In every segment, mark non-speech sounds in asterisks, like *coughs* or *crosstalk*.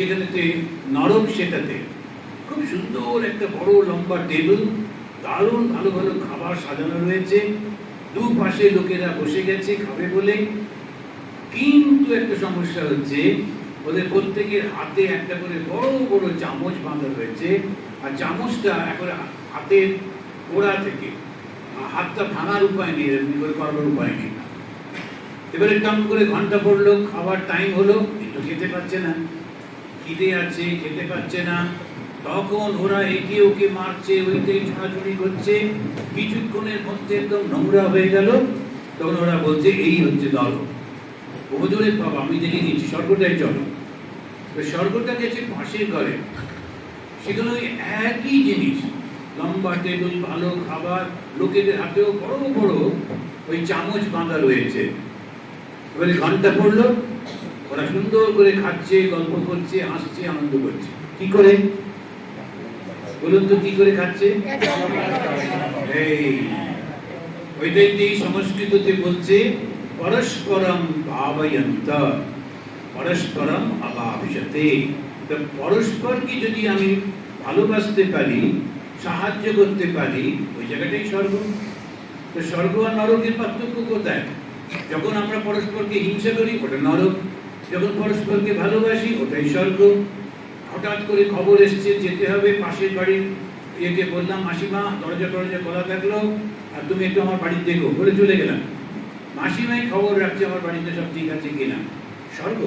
যেখানেতে নরক সেটাতে খুব সুন্দর একটা বড় লম্বা টেবিল, দারুণ ভালো ভালো খাবার সাজানো রয়েছে। দুপাশে লোকেরা বসে গেছে খাবে বলে। কিন্তু একটা সমস্যা হচ্ছে, ওদের প্রত্যেকের হাতে একটা করে বড় বড় চামচ বাঁধা রয়েছে। আর চামচটা একবারে হাতের গোড়া থেকে হাতটা ভাঙার উপায় নেই, এরকম করে করবার উপায় নেই। এবারে টম করে ঘণ্টা পড়ল, খাবার টাইম হলো একটু খেতে পাচ্ছে না। খিদে আছে, খেতে পাচ্ছে না। তখন ওরা একে ওকে মারছে, ওইটাই ছোড়াছুড়ি করছে। কিছুক্ষণের মধ্যে একদম নোংরা হয়ে গেল। তখন ওরা বলছে, এই হচ্ছে দল। ওজোরে বাবা আমি দেখে নিচ্ছি স্বর্গটাই চলো। স্বর্গটা গেছে পাশের ঘরে, সেখানে ওই একই জিনিস। লম্বা টেবিল, ভালো খাবার, লোকেদের হাতেও বড় বড় ওই চামচ বাঁধা রয়েছে। এবারে ঘণ্টা পড়ল। ওরা সুন্দর করে খাচ্ছে, গল্প করছে, হাসছে, আনন্দ করছে। কি করে? বলুন তো, কি করে খাচ্ছে? ওইটাই সংস্কৃততে বলছে, পরস্পরম ভাবয়ন্ত, পরস্পরম পরস্পরকে যদি আমি ভালোবাসতে পারি, সাহায্য করতে পারি, ওই জায়গাটাই স্বর্গ। তো স্বর্গ আর নরকের পার্থক্য কোথায়? যখন আমরা পরস্পরকে হিংসা করি, ওটা নরক। যখন পরস্পরকে ভালোবাসি, ওটাই স্বর্গ। হঠাৎ করে খবর এসছে, যেতে হবে পাশের বাড়ির ইয়েকে বললাম, মাসিমা, দরজা টরজা খোলা থাকল, আর তুমি একটু আমার বাড়ির দেখো। বলে চলে গেলাম। মাসিমাই খবর রাখছে, আমার বাড়িতে সব ঠিক আছে কিনা? স্বর্গ।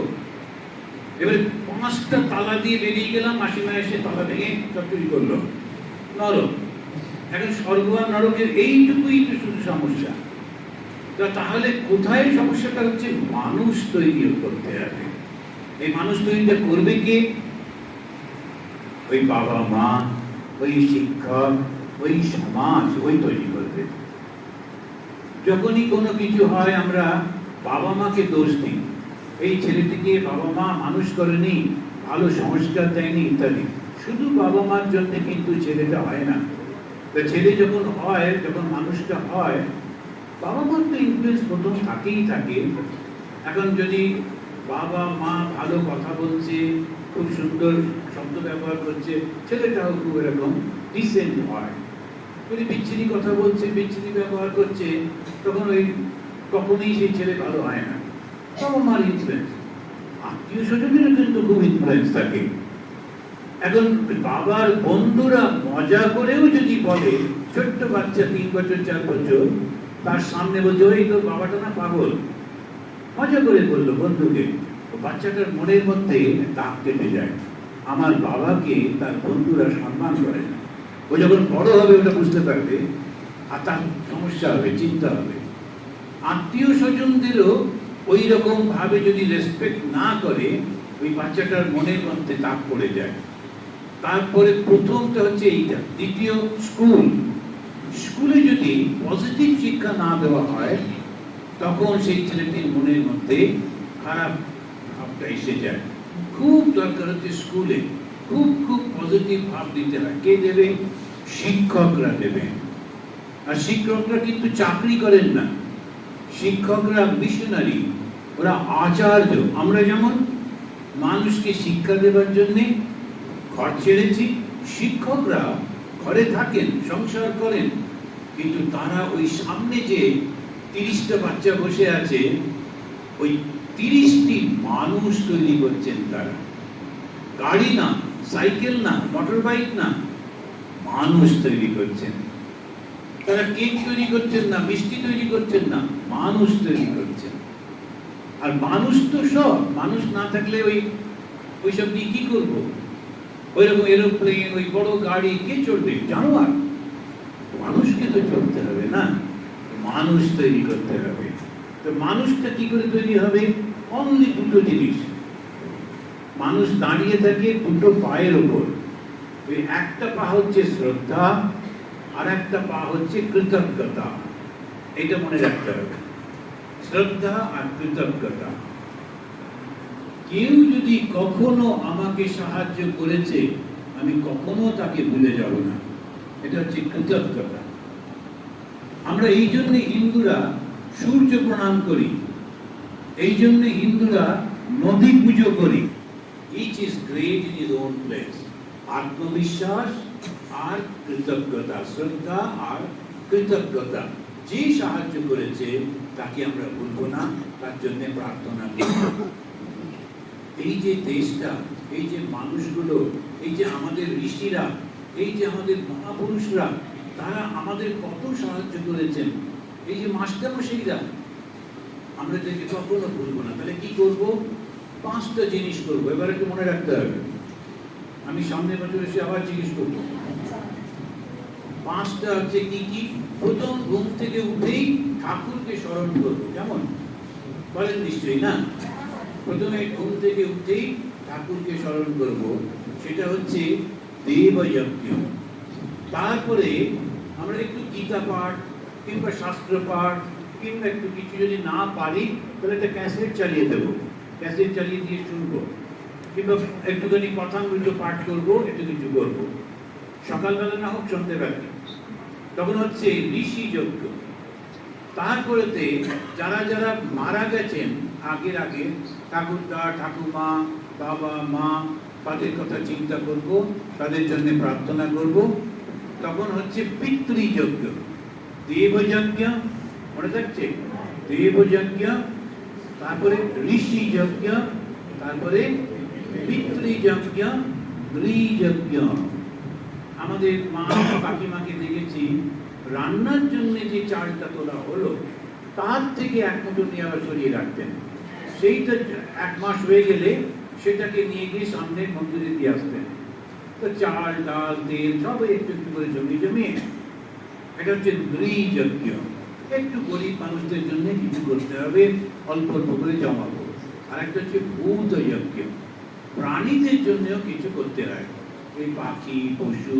এবারে পাঁচটা তালা দিয়ে বেরিয়ে গেলাম, মাসিমা এসে তালা ভেঙে সব চুরি করল। নরক। এখন স্বর্গ আর নরকের এইটুকুই তো শুধু সমস্যা। তাহলে কোথায় সমস্যাটা হচ্ছে? মানুষ তৈরি করতে হবে। এই মানুষ তৈরিটা করবে কে? ওই বাবা মা, ওই শিক্ষক, ওই সমাজ, ওই তৈরি করবে। যখনই কোনো কিছু হয়, আমরা বাবা মাকে দোষ দিই। এই ছেলেটিকে বাবা মা মানুষ করেনি, ভালো সংস্কার দেয়নি, ইত্যাদি। শুধু বাবা মার জন্য কিন্তু ছেলেটা হয় না। ছেলে যখন হয়, যখন মানুষটা হয় বাবা তো ইনফ্লুয়েন্স প্রথম থাকেই থাকে। এখন যদি বাবা মা ভালো কথা বলছে, খুব সুন্দর শব্দ ব্যবহার করছে, ছেলেটাও খুব এরকম ডিসেন্ট হয়। যদি বিচ্ছিরি কথা বলছে, বিচ্ছিরি ব্যবহার করছে, তখন ওই কখনোই সেই ছেলে ভালো হয় না। বাবা মার ইনফ্লুয়েন্স আত্মীয় স্বজনেরও কিন্তু খুব ইনফ্লুয়েন্স থাকে। এখন বাবার বন্ধুরা মজা করেও যদি বলে, ছোট্ট বাচ্চা তিন বছর, চার বছর তার সামনে বলছে, ওই তোর বাবাটা না পাগল? মজা করে বলল, বন্ধুকে বাচ্চাটার মনের মধ্যে দাগ কেটে যায়। আমার বাবাকে তার বন্ধুরা সম্মান করে না। ও যখন বড় হবে, ওটা বুঝতে পারবে আর তার সমস্যা হবে, চিন্তা হবে। আত্মীয় স্বজনদেরও ওই রকম ভাবে যদি রেসপেক্ট না করে, ওই বাচ্চাটার মনের মধ্যে দাগ পড়ে যায়। তারপরে প্রথমটা হচ্ছে এইটা, দ্বিতীয় স্কুল স্কুলে যদি পজিটিভ শিক্ষা না দেওয়া হয়, তখন সেই ছেলেটির মনের মধ্যে খারাপ ভাবটা এসে যায়। খুব দরকার হচ্ছে স্কুলে খুব খুব পজিটিভ ভাব দিতে হয়। কে দেবে? শিক্ষকরা দেবে। আর শিক্ষকরা কিন্তু চাকরি করেন না। শিক্ষকরা মিশনারি ওরা আচার্য। আমরা যেমন মানুষকে শিক্ষা দেওয়ার জন্যে ঘর ছেড়েছি, শিক্ষকরা ঘরে থাকেন, সংসার করেন। কিন্তু তারা ওই সামনে যে তিরিশটা বাচ্চা বসে আছে, ওই তিরিশটি মানুষ তৈরি করছেন তারা। গাড়ি না, সাইকেল না মোটর বাইক না, মানুষ তৈরি করছেন। তারা কেক তৈরি করছেন না, মিষ্টি তৈরি করছেন না, মানুষ তৈরি করছেন। আর মানুষ তো সব, মানুষ না থাকলে ওই, ওইসব নিয়ে কি করব? ওই রকম এরোপ্লেন ওই বড় গাড়ি, কে চলবে জানোয়ার। মানুষকে তো চলতে হবে না? মানুষ তৈরি করতে হবে। তো মানুষটা কি করে তৈরি হবে? অনলি দুটো জিনিস। মানুষ দাঁড়িয়ে থাকে দুটো পায়ের ওপর ওই একটা পা হচ্ছে শ্রদ্ধা আর একটা পা হচ্ছে কৃতজ্ঞতা। এটা মনে রাখতে হবে। শ্রদ্ধা আর কৃতজ্ঞতা। কেউ যদি কখনো আমাকে সাহায্য করেছে, আমি কখনো তাকে ভুলে যাব না। এটা হচ্ছে কৃতজ্ঞতা আমরা এই জন্য হিন্দুরা সূর্য প্রণাম করি, এই জন্য হিন্দুরা নদী পুজো করি। Each is great in is own place আত্মবিশ্বাস আর কৃতজ্ঞতা, শ্রদ্ধা আর কৃতজ্ঞতা। যে সাহায্য করেছে, তাকে আমরা ভুলবো না, তার জন্য প্রার্থনা এই যে দেশটা, এই যে মানুষগুলো, এই যে আমাদের ঋষিরা এই যে আমাদের মহাপুরুষরা, তারা আমাদের কত সাহায্য করেছেন। এই যে মাস্টারমশাইরা আমরা এদেরকে কখনো ভুলবো না। তাহলে কি করব? পাঁচটা জিনিস করব। এবার একটু মনে রাখতে হবে। আমি সামনে বছর এসে আবার জিজ্ঞেস করব। পাঁচটা হচ্ছে কি কি? প্রথম ঘুম থেকে উঠেই ঠাকুরকে স্মরণ করব। কেমন? বলেন নিশ্চয়ই, না? প্রথমে ঘুম থেকে উঠেই ঠাকুরকে স্মরণ করব। সেটা হচ্ছে দেবযজ্ঞ। তারপরে আমরা একটু গীতা পাঠ, কিংবা শাস্ত্র পাঠ, কিংবা একটু কিছু যদি না পারি, তাহলে একটা ক্যাসেট চালিয়ে দেবো। ক্যাসেট চালিয়ে দিয়ে শুনব। কিংবা একটুখানি কথামৃত পাঠ করব, একটু কিছু করব। সকালবেলা না হোক, সন্ধ্যেবেলা। তখন হচ্ছে ঋষি যজ্ঞ তারপরেতে যারা যারা মারা গেছেন, আগের আগে, ঠাকুরদা ঠাকুমা বাবা, মা তাদের কথা চিন্তা করব, তাদের জন্য প্রার্থনা করব। তখন হচ্ছে পিতৃযজ্ঞ। দেবযজ্ঞ, মনে থাকছে? দেবযজ্ঞ, তারপরে ঋষি যজ্ঞ তারপরে পিতৃযজ্ঞ নৃযজ্ঞ আমাদের মা *coughs* কাকিমাকে দেখেছি, রান্নার জন্য যে চালটা তোলা হলো, তার থেকে এক মুঠো নিয়ে আবার সরিয়ে রাখতেন। সেইটা এক মাস হয়ে গেলে সেটাকে নিয়ে গিয়ে সামনের মন্দিরে দিয়ে আসতেন তো চাল, ডাল, তেল সবই একটু একটু করে জমিয়ে জমিয়ে এটা হচ্ছে নৃযজ্ঞ। একটু গরিব মানুষদের জন্য কিছু করতে হবে, অল্প অল্প করে জমাবো। আর একটা হচ্ছে ভূত যজ্ঞ প্রাণীদের জন্যও কিছু করতে হয়। এই পাখি, পশু,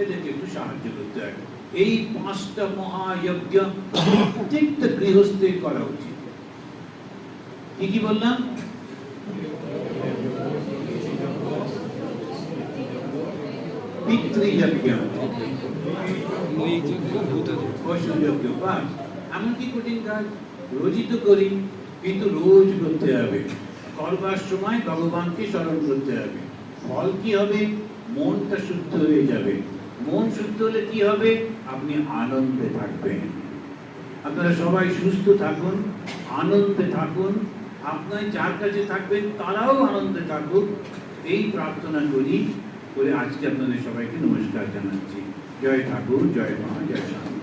এদেরকে একটু সাহায্য করতে হয়। এই পাঁচটা মহাযজ্ঞ প্রত্যেকটা গৃহস্থে করা উচিত। কি কি বললাম? স্মরণ করতে হবে। ফল কি হবে? মনটা শুদ্ধ হয়ে যাবে। মন শুদ্ধ হলে কি হবে? আপনি আনন্দে থাকবেন। আপনারা সবাই সুস্থ থাকুন, আনন্দে থাকুন। আপনার যার কাছে থাকবেন, তারাও আনন্দে থাকুক। এই প্রার্থনা করি করে আজকে আপনাদের সবাইকে নমস্কার জানাচ্ছি। জয় ঠাকুর, জয় মা, জয় শ্যাম